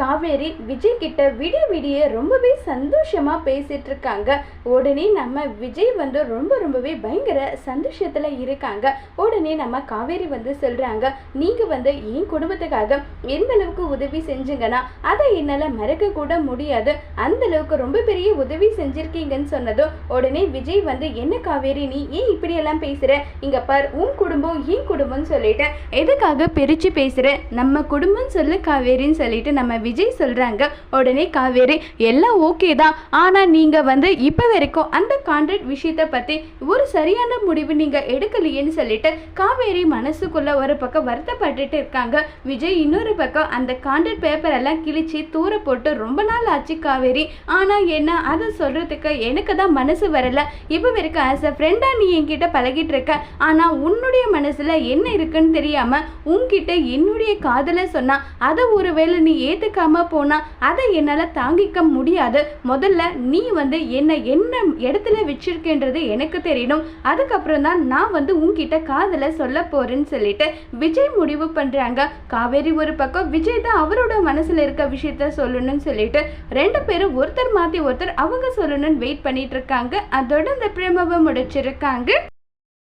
காவேரி விஜய் கிட்ட விடிய விடிய ரொம்பவே சந்தோஷமா பேசிட்டு இருக்காங்க உடனே நம்ம விஜய் வந்து ரொம்ப ரொம்பவே பயங்கர சந்தோஷத்துல இருக்காங்க. உடனே நம்ம காவேரி வந்து சொல்றாங்க நீங்க வந்து என் குடும்பத்துக்காக எந்த அளவுக்கு உதவி செஞ்சுங்கன்னா அதை என்னால மறக்க கூட முடியாது. அந்த அளவுக்கு ரொம்ப பெரிய உதவி செஞ்சிருக்கீங்கன்னு சொன்னதும் உடனே விஜய் வந்து என்ன காவேரி நீ ஏன் இப்படியெல்லாம் பேசுற? இங்க பார் உன் குடும்பம் என் குடும்பம்னு சொல்லிட்டு எதுக்காக பிரிச்சு பேசுற? நம்ம குடும்பம் சொல்லு காவேரின்னு சொல்லிட்டு நம்ம விஜய் சொல்கிறாங்க உடனே காவேரி எல்லாம் ஓகே தான். ஆனால் நீங்கள் வந்து இப்போ வரைக்கும் அந்த கான்ட்ராக்ட் விஷயத்தை பற்றி ஒரு சரியான முடிவு நீங்கள் எடுக்கலையேன்னு சொல்லிட்டு காவேரி மனசுக்குள்ளே ஒரு பக்கம் வருத்தப்பட்டுட்டு இருக்காங்க. விஜய் இன்னொரு பக்கம் அந்த கான்ட்ராக்ட் பேப்பர் எல்லாம் கிழிச்சு தூர போட்டு ரொம்ப நாள் ஆச்சு காவேரி. ஆனால் என்ன? அதை சொல்கிறதுக்கு எனக்கு தான் மனசு வரல. இப்போ வரைக்கும் ஆஸ் அ ஃப்ரெண்டாக நீ என்கிட்ட பழகிட்டு இருக்க. ஆனால் உன்னுடைய மனசில் என்ன இருக்குன்னு தெரியாமல் உன்கிட்ட என்னுடைய காதலை சொன்னால் அதை ஒருவேளை நீ ஏற்றுக்க ஏத்துக்காம போனா அதை என்னால தாங்கிக்க முடியாது. முதல்ல நீ வந்து என்ன என்ன இடத்துல வச்சிருக்கேன்றது எனக்கு தெரியணும். அதுக்கப்புறம் தான் நான் வந்து உன்கிட்ட காதலை சொல்ல போறேன்னு சொல்லிட்டு விஜய் முடிவு பண்றாங்க. காவேரி ஒரு பக்கம் விஜய் தான் அவரோட மனசுல இருக்க விஷயத்த சொல்லணும்னு சொல்லிட்டு ரெண்டு பேரும் ஒருத்தர் மாத்தி ஒருத்தர் அவங்க சொல்லணும்னு வெயிட் பண்ணிட்டு இருக்காங்க. அதோட இந்த பிரேமவை முடிச்சிருக்காங்க.